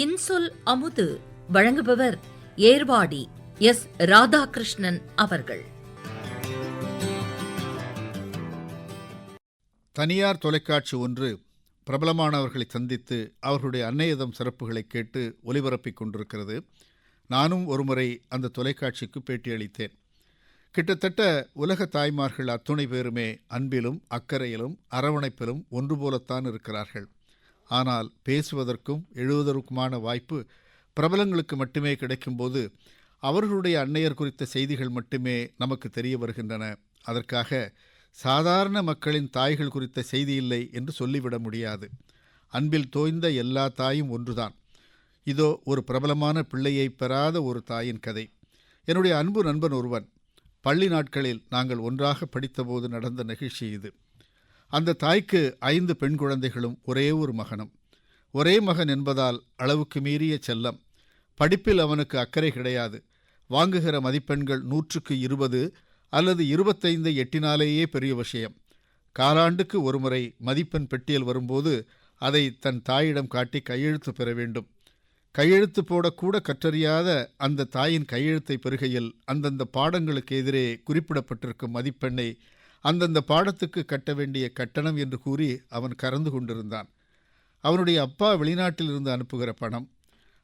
இன்சொல் அமுது வழங்குபவர் ஏர்வாடி எஸ் ராதாகிருஷ்ணன் அவர்கள். தனியார் தொலைக்காட்சி ஒன்று பிரபலமானவர்களை சந்தித்து அவர்களுடைய அன்னையதம் சிறப்புகளை கேட்டு ஒலிபரப்பிக் கொண்டிருக்கிறது. நானும் ஒருமுறை அந்த தொலைக்காட்சிக்கு பேட்டியளித்தேன் கிட்டத்தட்ட உலக தாய்மார்கள் அத்துணை பேருமே அன்பிலும் அக்கறையிலும் அரவணைப்பிலும் ஒன்று போலத்தான் இருக்கிறார்கள். ஆனால் பேசுவதற்கும் எழுதுவதற்குமான வாய்ப்பு பிரபலங்களுக்கு மட்டுமே கிடைக்கும்போது அவர்களுடைய அன்னையர் குறித்த செய்திகள் மட்டுமே நமக்கு தெரிய வருகின்றன. அதற்காக சாதாரண மக்களின் தாய்கள் குறித்த செய்தி இல்லை என்று சொல்லிவிட முடியாது. அன்பில் தோய்ந்த எல்லா தாயும் ஒன்றுதான். இதோ ஒரு பிரபலமான பிள்ளையை பெறாத ஒரு தாயின் கதை. என்னுடைய அன்பு நண்பன் ஒருவன் பள்ளி நாட்களில் நாங்கள் ஒன்றாக படித்தபோது நடந்த நிகழ்ச்சி இது. அந்த தாய்க்கு ஐந்து பெண் குழந்தைகளும் ஒரே ஒரு மகனும். ஒரே மகன் என்பதால் அளவுக்கு மீறிய செல்லம். படிப்பில் அவனுக்கு அக்கறை கிடையாது. வாங்குகிற மதிப்பெண்கள் நூற்றுக்கு இருபது அல்லது இருபத்தைந்து எட்டினாலேயே பெரிய விஷயம். காலாண்டுக்கு ஒருமுறை மதிப்பெண் பெட்டியல் வரும்போது அதை தன் தாயிடம் காட்டி கையெழுத்து பெற வேண்டும். கையெழுத்து போடக்கூட கற்றறியாத அந்த தாயின் கையெழுத்தை பெறுகையில் அந்தந்த பாடங்களுக்கு எதிரே குறிப்பிடப்பட்டிருக்கும் மதிப்பெண்ணை அந்தந்த பாடத்துக்கு கட்ட வேண்டிய கட்டணம் என்று கூறி அவன் கறந்து கொண்டிருந்தான். அவனுடைய அப்பா வெளிநாட்டிலிருந்து அனுப்புகிற பணம்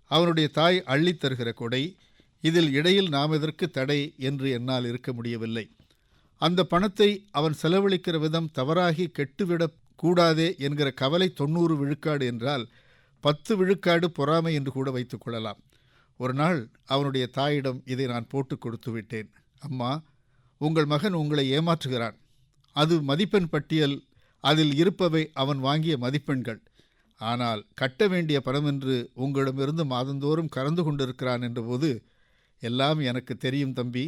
அவனுடைய தாய் அள்ளித் தருகிற கொடை இதில் இடையில் நாம் எதற்கு தடை என்று என்னால் இருக்க முடியவில்லை. அந்த பணத்தை அவன் செலவழிக்கிற விதம் தவறாகி கெட்டுவிடக் கூடாதே என்கிற கவலை தொண்ணூறு விழுக்காடு என்றால் பத்து விழுக்காடு பொறாமை என்று கூட வைத்துக்கொள்ளலாம் ஒரு நாள் அவனுடைய தாயிடம் இதை நான் போட்டு கொடுத்து விட்டேன். அம்மா உங்கள் மகன் உங்களை ஏமாற்றுகிறான். அது மதிப்பெண் பட்டியல். அதில் இருப்பவை அவன் வாங்கிய மதிப்பெண்கள். ஆனால் கட்ட வேண்டிய பணம் என்று உங்களிடமிருந்து மாதந்தோறும் கறந்து கொண்டிருக்கிறான் என்றபோது எல்லாம் எனக்கு தெரியும் தம்பி.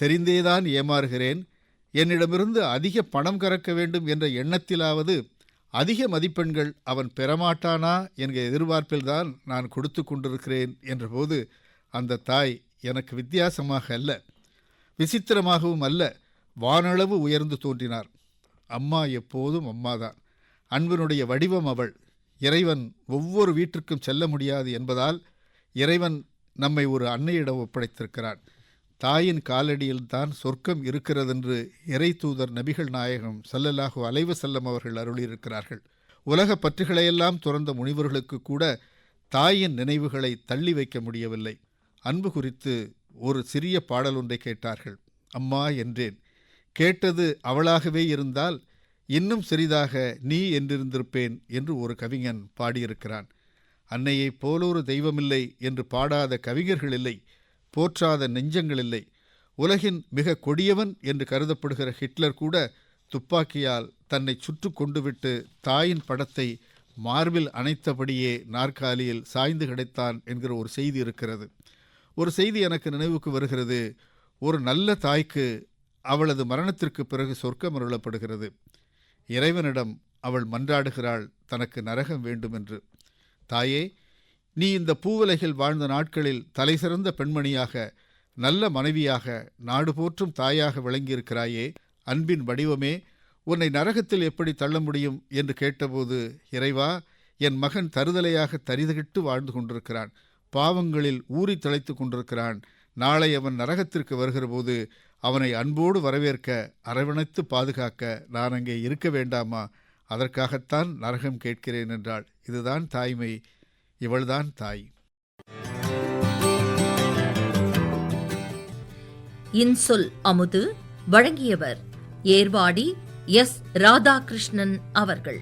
தெரிந்தேதான் ஏமாறுகிறேன். என்னிடமிருந்து அதிக பணம் கறக்க வேண்டும் என்ற எண்ணத்திலாவது அதிக மதிப்பெண்கள் அவன் பெறமாட்டானா என்கிற எதிர்பார்ப்பில்தான் நான் கொடுத்து கொண்டிருக்கிறேன் என்றபோது அந்த தாய் எனக்கு வித்தியாசமாக அல்ல. விசித்திரமாகவும் அல்ல. வானளவு உயர்ந்து தோன்றினார். அம்மா எப்போதும் அம்மாதான். அன்பினுடைய வடிவம் அவள். இறைவன் ஒவ்வொரு வீட்டிற்கும் செல்ல முடியாது என்பதால் இறைவன் நம்மை ஒரு அன்னையிடம் ஒப்படைத்திருக்கிறான். தாயின் காலடியில் தான் சொர்க்கம் இருக்கிறதென்று இறை தூதர் நபிகள் நாயகம் சல்லல்லாஹு அலைவு செல்லம் அவர்கள் அருளியிருக்கிறார்கள். உலக பற்றுகளையெல்லாம் துறந்த முனிவர்களுக்கு கூட தாயின் நினைவுகளை தள்ளி வைக்க முடியவில்லை. அன்பு குறித்து ஒரு சிறிய பாடல் ஒன்றை கேட்டார்கள். அம்மா என்றேன். கேட்டது அவளாகவே இருந்தால் இன்னும் சிறிதாக நீ என்றிருந்திருப்பேன் என்று ஒரு கவிஞன் பாடியிருக்கிறான். அன்னையைப் போலொரு தெய்வமில்லை என்று பாடாத கவிஞர்கள் இல்லை போற்றாத நெஞ்சங்கள் இல்லை உலகின் மிக கொடியவன் என்று கருதப்படுகிற ஹிட்லர் கூட துப்பாக்கியால் தன்னை சுற்று கொண்டுவிட்டு தாயின் படத்தை மார்பில் அணைத்தபடியே நாற்காலியில் சாய்ந்து கிடைத்தான் என்கிற ஒரு செய்தி இருக்கிறது. ஒரு செய்தி எனக்கு நினைவுக்கு வருகிறது. ஒரு நல்ல தாய்க்கு அவளது மரணத்திற்கு பிறகு சொர்க்கம் அருளப்படுகிறது. இறைவனிடம் அவள் மன்றாடுகிறாள் தனக்கு நரகம் வேண்டும் என்று தாயே நீ இந்த பூவலைகள் வாழ்ந்த நாட்களில் தலைசிறந்த பெண்மணியாக நல்ல மனைவியாக நாடு போற்றும் தாயாக விளங்கியிருக்கிறாயே அன்பின் வடிவமே உன்னை நரகத்தில் எப்படி தள்ள முடியும் என்று கேட்டபோது இறைவா என் மகன் தருதலையாக தரிதகிட்டு வாழ்ந்து கொண்டிருக்கிறான். பாவங்களில் ஊறி திளைத்து கொண்டிருக்கிறான். நாளை அவன் நரகத்திற்கு வருகிறபோது அவனை அன்போடு வரவேற்க அரவணைத்து பாதுகாக்க நான் அங்கே இருக்க வேண்டாமா? அதற்காகத்தான் நரகம் கேட்கிறேன் என்றாள். இதுதான் தாய்மை. இவள்தான் தாய். இன்சொல் அமுது வழங்கியவர் ஏர்வாடி எஸ். ராதாகிருஷ்ணன் அவர்கள்.